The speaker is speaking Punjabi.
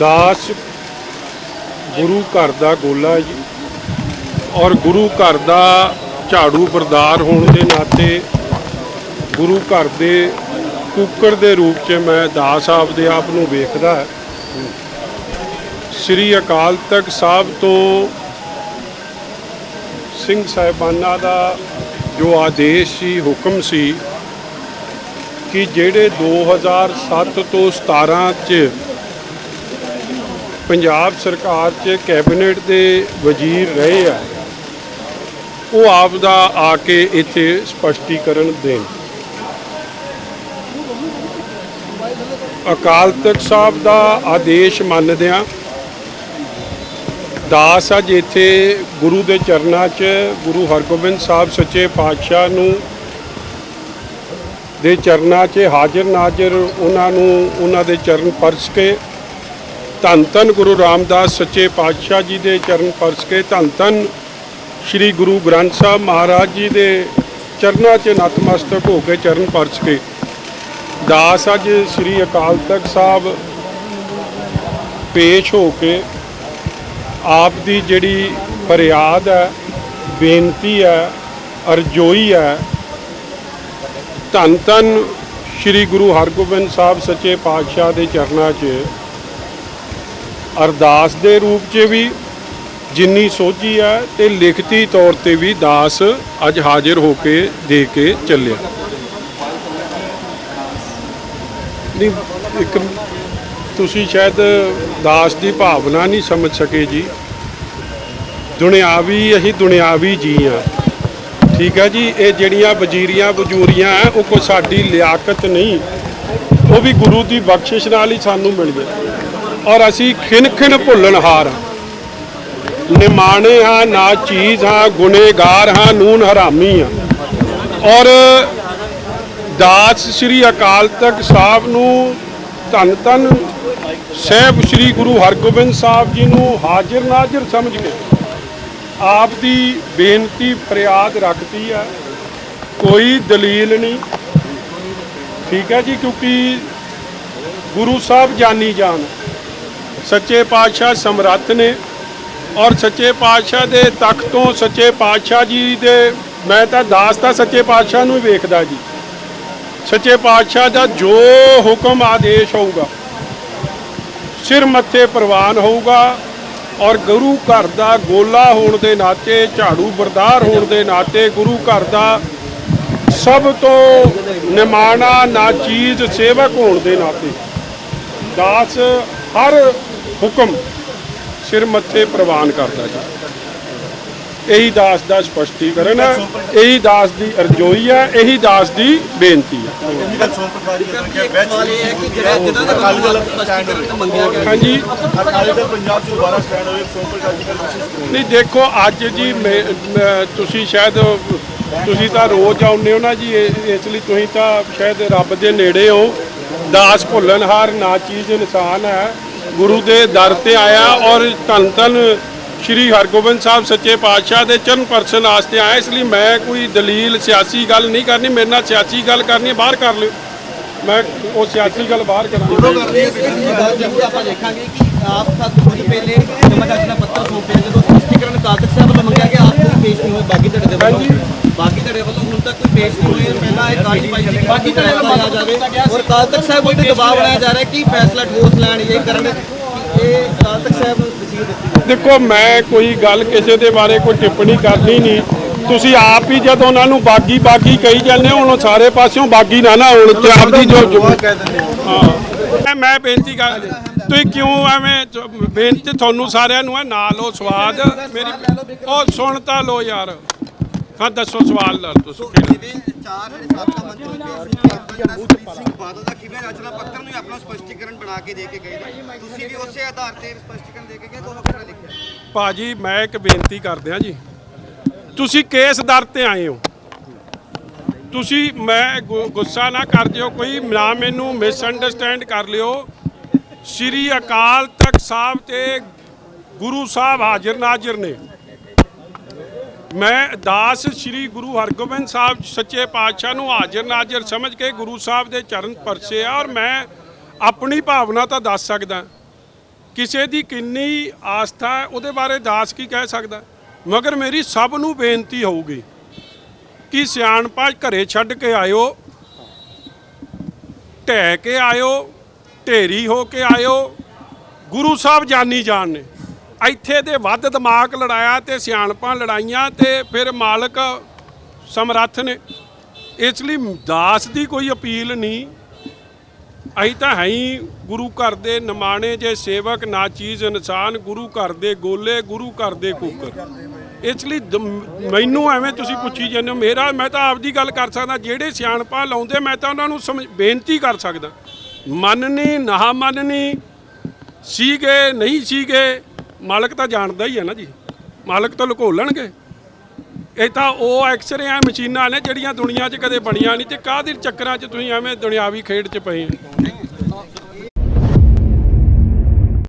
ਦਾਸ ਗੁਰੂ ਘਰ ਦਾ ਗੋਲਾ ਜੀ। ਔਰ ਗੁਰੂ ਘਰ ਦਾ ਝਾੜੂ ਬਰਦਾਰ ਹੋਣ ਦੇ ਨਾਤੇ ਗੁਰੂ ਘਰ ਦੇ ਕੁੱਕਰ ਦੇ ਰੂਪ 'ਚ ਮੈਂ ਦਾਸ ਆਪਦੇ ਆਪ ਨੂੰ ਵੇਖਦਾ ਸ੍ਰੀ ਅਕਾਲ ਤਖਤ ਸਾਹਿਬ ਤੋਂ ਸਿੰਘ ਸਾਹਿਬਾਨਾਂ ਦਾ ਜੋ ਆਦੇਸ਼ ਸੀ, ਹੁਕਮ ਸੀ ਕਿ ਜਿਹੜੇ 2007 ਤੋਂ 17 ਚ ਪੰਜਾਬ ਸਰਕਾਰ ਚ ਕੈਬਨਿਟ ਦੇ ਵਜ਼ੀਰ ਰਹੇ ਆ, ਉਹ ਆਪ ਦਾ ਆ ਕੇ ਇੱਥੇ ਸਪਸ਼ਟੀਕਰਨ ਦੇਣ। ਅਕਾਲ ਤਖਤ ਸਾਹਿਬ ਦਾ ਆਦੇਸ਼ ਮੰਨਦਿਆਂ ਦਾਸ ਅੱਜ ਇੱਥੇ ਗੁਰੂ ਦੇ ਚਰਨਾਂ 'ਚ ਗੁਰੂ ਹਰਗੋਬਿੰਦ ਸਾਹਿਬ ਸੱਚੇ ਪਾਤਸ਼ਾਹ ਨੂੰ ਦੇ ਚਰਨਾਂ 'ਚ ਹਾਜ਼ਰ ਨਾਜ਼ਰ ਉਹਨਾਂ ਨੂੰ ਉਹਨਾਂ ਦੇ ਚਰਨ ਪਰਸ ਕੇ ਧੰਨ ਧੰਨ ਗੁਰੂ ਰਾਮਦਾਸ ਸੱਚੇ ਪਾਤਸ਼ਾਹ ਜੀ ਦੇ ਚਰਨ ਪਰਸ ਕੇ ਧੰਨ ਧੰਨ ਸ੍ਰੀ ਗੁਰੂ ਗ੍ਰੰਥ ਸਾਹਿਬ ਮਹਾਰਾਜ ਜੀ ਦੇ ਚਰਨਾਂ 'ਚ ਨਤਮਸਤਕ ਹੋ ਕੇ ਚਰਨ ਪਰਸ ਕੇ। ਦਾਸ ਅੱਜ ਸ੍ਰੀ ਅਕਾਲ ਤਖਤ ਸਾਹਿਬ ਪੇਸ਼ ਹੋ ਕੇ ਆਪ ਦੀ ਜਿਹੜੀ ਫਰਿਆਦ ਹੈ, ਬੇਨਤੀ ਹੈ, ਅਰਜ਼ੋਈ ਹੈ ਧੰਨ ਧੰਨ ਸ੍ਰੀ ਗੁਰੂ ਹਰਗੋਬਿੰਦ ਸਾਹਿਬ ਸੱਚੇ ਪਾਤਸ਼ਾਹ ਦੇ ਚਰਨਾਂ 'ਚ ਅਰਦਾਸ ਦੇ ਰੂਪ 'ਚ ਵੀ ਜਿੰਨੀ ਸੋਝੀ ਹੈ ਤੇ ਲਿਖਤੀ ਤੌਰ ਤੇ ਵੀ ਦਾਸ ਅੱਜ ਹਾਜ਼ਰ ਹੋ ਕੇ ਦੇ ਕੇ ਚੱਲਿਆ। ਨਹੀਂ, ਇੱਕ ਤੁਸੀਂ ਸ਼ਾਇਦ ਦਾਸ ਦੀ ਭਾਵਨਾ ਨਹੀਂ ਸਮਝ ਸਕੇ ਜੀ। ਦੁਨਿਆਵੀ ਅਸੀਂ ਦੁਨਿਆਵੀ ਜੀ ਆ ਠੀਕ ਹੈ ਜੀ, ਇਹ ਜਿਹੜੀਆਂ ਵਜ਼ੀਰੀਆਂ ਵਜੂਰੀਆਂ ਹੈ, ਉਹ ਕੋਈ ਸਾਡੀ ਲਿਆਕਤ ਨਹੀਂ। ਉਹ ਵੀ ਗੁਰੂ ਦੀ ਬਖਸ਼ਿਸ਼ ਨਾਲ ਹੀ ਸਾਨੂੰ ਮਿਲ ਗਏ। ਔਰ ਅਸੀਂ ਖਿਨ ਖਿਨ ਭੁੱਲਣਹਾਰ ਹਾਂ। ਨਿਮਾਣੇ ਹਾਂ, ਨਾ ਚੀਜ਼ ਹਾਂ, ਗੁਨੇਗਾਰ ਹਾਂ, ਨੂਨ ਹਰਾਮੀ ਹਾਂ। ਔਰ ਦਾਸ ਸ੍ਰੀ ਅਕਾਲ ਤਖਤ ਸਾਹਿਬ ਨੂੰ ਧੰਨ ਧੰਨ, ਸਹਿਬ ਸ੍ਰੀ ਗੁਰੂ ਹਰਗੋਬਿੰਦ ਸਾਹਿਬ ਜੀ ਨੂੰ ਹਾਜ਼ਰ ਨਾਜ਼ਰ ਸਮਝ ਕੇ ਆਪ ਦੀ ਬੇਨਤੀ ਫਰਿਆਦ ਰੱਖਦੀ ਹੈ ਕੋਈ ਦਲੀਲ ਨਹੀਂ। ਠੀਕ ਹੈ ਜੀ, ਕਿਉਂਕਿ ਗੁਰੂ ਸਾਹਿਬ ਜਾਨੀ ਜਾਨ। ਸੱਚੇ ਪਾਤਸ਼ਾਹ ਸਮਰੱਥ ਨੇ ਔਰ ਸੱਚੇ ਪਾਤਸ਼ਾਹ ਦੇ ਤਖਤ ਤੋਂ ਸੱਚੇ ਪਾਤਸ਼ਾਹ ਜੀ ਦੇ, ਮੈਂ ਤਾਂ ਦਾਸ ਤਾਂ ਸੱਚੇ ਪਾਤਸ਼ਾਹ ਨੂੰ ਵੇਖਦਾ ਜੀ। ਸੱਚੇ ਪਾਤਸ਼ਾਹ ਦਾ ਜੋ ਹੁਕਮ ਆਦੇਸ਼ ਹੋਊਗਾ, ਸਿਰ ਮੱਥੇ ਪ੍ਰਵਾਨ ਹੋਊਗਾ ਔਰ ਗੁਰੂ ਘਰ ਦਾ ਗੋਲਾ ਹੋਣ ਦੇ ਨਾਤੇ, ਝਾੜੂ ਬਰਦਾਰ ਹੋਣ ਦੇ ਨਾਤੇ ਗੁਰੂ ਘਰ ਦਾ ਸਭ ਤੋਂ ਨਿਮਾਣਾ ਨਾਚੀਜ਼ ਸੇਵਕ ਹੋਣ ਦੇ ਨਾਤੇ। ਦਾਸ ਹਰ ਹੁਕਮ ਸਿਰ ਮੱਥੇ ਪ੍ਰਵਾਨ ਕਰਦਾ ਜੀ। ਇਹੀ ਦਾਸ ਦਾ ਸਪਸ਼ਟੀਕਰਨ ਹੈ, ਇਹੀ ਦਾਸ ਦੀ ਅਰਜ਼ੋਈ ਹੈ, ਇਹੀ ਦਾਸ ਦੀ ਬੇਨਤੀ ਹੈ। ਹਾਂਜੀ। ਨਹੀਂ, ਦੇਖੋ, ਅੱਜ ਜੀ ਤੁਸੀਂ ਸ਼ਾਇਦ, ਤੁਸੀਂ ਤਾਂ ਰੋਜ਼ ਆਉਂਦੇ ਹੋ ਨਾ ਜੀ ਇਸ ਲਈ ਤੁਸੀਂ ਤਾਂ ਸ਼ਾਇਦ ਰੱਬ ਦੇ ਨੇੜੇ ਹੋ। ਦਾਸ ਭੁੱਲਣਹਾਰ ਨਾ ਚੀਜ਼ ਇਨਸਾਨ ਹੈ। ਗੁਰੂ ਦੇ ਦਰ ਤੇ ਆਇਆ ਔਰ ਧੰਨ ਧੰਨ ਸ਼੍ਰੀ ਹਰਗੋਬਿੰਦ ਸਾਹਿਬ ਸੱਚੇ ਪਾਤਸ਼ਾਹ ਦੇ ਚਰਨ ਪਰਸਨ ਵਾਸਤੇ ਆਇਆ ਇਸ ਲਈ ਮੈਂ ਕੋਈ ਦਲੀਲ ਸਿਆਸੀ ਗੱਲ ਨਹੀਂ ਕਰਨੀ ਮੇਰੇ ਨਾਲ ਸਿਆਸੀ ਗੱਲ ਕਰਨੀ ਬਾਹਰ ਕਰ ਲਿਓ। ਮੈਂ ਉਹ ਸਿਆਸੀ ਗੱਲ ਬਾਹਰ ਕਰਾਂਗਾ। ਜ਼ਰੂਰ ਆਪਾਂ ਦੇਖਾਂਗੇ ਕਿ ਆਪ ਸੱਤ ਕੁਝ ਪਹਿਲੇ ਜਮਾ ਦਾ ਪੱਤਰ ਸੌਂਪਿਆ ਜਦੋਂ ਸਪਸ਼ਟੀਕਰਨ ਕਾਤਕ ਸਾਹਿਬ ਵੱਲੋਂ ਮੰਗਿਆ ਗਿਆ ਆਪ ਕੋਈ ਪੇਸ਼ ਨਹੀਂ ਹੋਏ ਬਾਗੀ ਧੜੇ ਦੇ ਵੱਲੋਂ ਬਾਗੀ ਧੜੇ ਵੱਲੋਂ ਹੁਣ ਤੱਕ ਕੋਈ ਪੇਸ਼ ਨਹੀਂ ਹੋਏ ਪਹਿਲਾਂ ਇਹ ਕਾਰਜ ਪਾਈ ਸੀ ਬਾਗੀ ਧੜੇ ਵੱਲੋਂ ਆ ਜਾਵੇ। ਔਰ ਕਾਤਕ ਸਾਹਿਬ ਉੱਤੇ ਦਬਾਅ ਬਣਾਇਆ ਜਾ ਰਿਹਾ ਕਿ ਫੈਸਲਾ ਠੋਸ ਲੈਣ ਇਹ ਕਰਨ। ਇਹ ਕਾਤਕ ਸਾਹਿਬ ਨੂੰ ਵਸੀਅਤ ਦਿੱਤੀ ਦੇਖੋ ਮੈਂ ਕੋਈ ਗੱਲ ਕਿਸੇ ਦੇ ਬਾਰੇ ਕੋਈ ਟਿੱਪਣੀ ਕਰਨੀ ਨਹੀਂ। ਤੁਸੀਂ ਆਪ ਹੀ ਜਦੋਂ ਉਹਨਾਂ ਨੂੰ ਬਾਗੀ ਬਾਗੀ ਕਹੀ ਜਾਂਦੇ ਹੋ ਹੁਣ ਸਾਰੇ ਪਾਸਿਓਂ ਬਾਗੀ ਨਾ ਨਾ ਹੋਣ ਤੇ ਆਪਦੀ ਜੋ ਕਹਿ ਦਿੰਦੇ ਆ ਹਾਂ। ਮੈਂ ਬੇਨਤੀ ਕਰ ਤੁਸੀਂ ਕਿਉਂ ਐਵੇਂ ਚ- ਬੇਨਤੀ ਤੁਹਾਨੂੰ ਸਾਰਿਆਂ ਨੂੰ ਹੈ ਨਾ ਲਓ ਸਵਾਦ ਮੇਰੀ ਉਹ ਸੁਣ ਤਾਂ ਲਓ ਯਾਰ। ਹਾਂ ਦੱਸੋ ਸਵਾਲ ਲਾ ਤੁਸੀਂ ਕਿਹੜਾ ਜਿਵੇਂ ਚਾਰ ਜਿਹੜੇ ਸੱਤ ਦਾ ਮੰਚ ਸਿੰਘ ਬਾਦਲ ਦਾ ਕਿਵੇਂ ਰਚਨਾ ਪੱਤਰ ਨੂੰ ਆਪਣਾ ਸਪਸ਼ਟੀਕਰਨ ਬਣਾ ਕੇ ਦੇ ਕੇ ਗਏ ਨੇ? ਤੁਸੀਂ ਵੀ ਉਸੇ ਆਧਾਰ ਤੇ ਸਪਸ਼ਟੀਕਰਨ ਦੇ ਕੇ ਗਏ ਦੋਨੋਂ ਕਿਹੜਾ ਲਿਖਿਆ। ਭਾਜੀ, ਮੈਂ ਇੱਕ ਬੇਨਤੀ ਕਰਦਿਆਂ ਜੀ। ਤੁਸੀਂ ਕਿਸ ਦਰ ਤੇ ਆਏ ਹੋ। ਤੁਸੀਂ ਮੈਂ ਗੁੱਸਾ ਨਾ ਕਰ ਦਿਓ ਕੋਈ ਨਾ ਮੈਨੂੰ ਮਿਸ ਅੰਡਰਸਟੈਂਡ ਕਰ ਲਿਓ। ਸ੍ਰੀ ਅਕਾਲ ਤਖਤ ਸਾਹਿਬ ਤੇ ਗੁਰੂ ਸਾਹਿਬ ਹਾਜ਼ਰ ਨਾਜ਼ਰ ਨੇ। ਮੈਂ ਦਾਸ ਸ੍ਰੀ ਗੁਰੂ ਹਰਗੋਬਿੰਦ ਸਾਹਿਬ ਸੱਚੇ ਪਾਤਸ਼ਾਹ ਨੂੰ ਹਾਜ਼ਰ ਨਾਜ਼ਰ ਸਮਝ ਕੇ ਗੁਰੂ ਸਾਹਿਬ ਦੇ ਚਰਨ ਪਰਸੇ ਆ ਔਰ ਮੈਂ ਆਪਣੀ ਭਾਵਨਾ ਤਾਂ ਦੱਸ ਸਕਦਾ। ਕਿਸੇ ਦੀ ਕਿੰਨੀ ਆਸਥਾ ਹੈ, ਉਹਦੇ ਬਾਰੇ ਦਾਸ ਕੀ ਕਹਿ ਸਕਦਾ? ਮਗਰ ਮੇਰੀ ਸਭ ਨੂੰ ਬੇਨਤੀ ਹੋਊਗੀ ਕਿ ਸਿਆਣਪਾ ਘਰੇ ਛੱਡ ਕੇ ਆਇਓ, ਢਹਿ ਕੇ ਆਇਓ, ਢੇਰੀ ਹੋ ਕੇ ਆਇਓ, ਗੁਰੂ ਸਾਹਿਬ ਜਾਨੀ ਜਾਣ ਨੇ। ਇੱਥੇ ਦੇ ਵੱਧ ਦਿਮਾਗ ਲੜਾਇਆ ਤੇ ਸਿਆਣਪਾਂ ਲੜਾਈਆਂ ਤੇ ਫਿਰ ਮਾਲਕ ਸਮਰੱਥ ਨੇ। ਇਸ ਲਈ ਦਾਸ ਦੀ ਕੋਈ ਅਪੀਲ ਨਹੀਂ। ਅਸੀਂ ਤਾਂ ਹੈ ਹੀ ਗੁਰੂ ਘਰ ਦੇ ਨਿਮਾਣੇ ਜੇ ਸੇਵਕ, ਨਾ ਚੀਜ਼ ਇਨਸਾਨ, ਗੁਰੂ ਘਰ ਦੇ ਗੋਲੇ, ਗੁਰੂ ਘਰ ਦੇ ਕੁੱਕਰ। ਇਸ ਲਈ ਦ- ਮੈਨੂੰ ਐਵੇਂ ਤੁਸੀਂ ਪੁੱਛੀ ਜਾਂਦੇ ਹੋ, ਮੇਰਾ, ਮੈਂ ਤਾਂ ਆਪਦੀ ਗੱਲ ਕਰ ਸਕਦਾ, ਜਿਹੜੇ ਸਿਆਣਪਾ ਲਾਉਂਦੇ, ਮੈਂ ਤਾਂ ਉਹਨਾਂ ਨੂੰ ਸਮਝ- ਬੇਨਤੀ ਕਰ ਸਕਦਾ। ਮੰਨਣੀ ਨਾ ਮੰਨਣੀ, ਸੀਗੇ, ਨਹੀਂ ਸੀਗੇ ਮਾਲਕ ਤਾਂ ਜਾਣਦਾ ਹੀ ਹੈ ਨਾ ਜੀ। ਮਾਲਕ ਤਾਂ ਲੁਕੋ ਲੈਣਗੇ। ਇਹ ਤਾਂ ਉਹ ਐਕਸਰੇ ਆ, ਮਸ਼ੀਨਾਂ ਨੇ ਜਿਹੜੀਆਂ ਦੁਨੀਆ 'ਚ ਕਦੇ ਬਣੀਆਂ ਨਹੀਂ ਤੇ ਕਾਹਦੇ ਚੱਕਰਾਂ 'ਚ ਤੁਸੀਂ ਐਵੇਂ ਦੁਨਿਆਵੀ ਖੇਡ 'ਚ ਪਏ ਹੋ?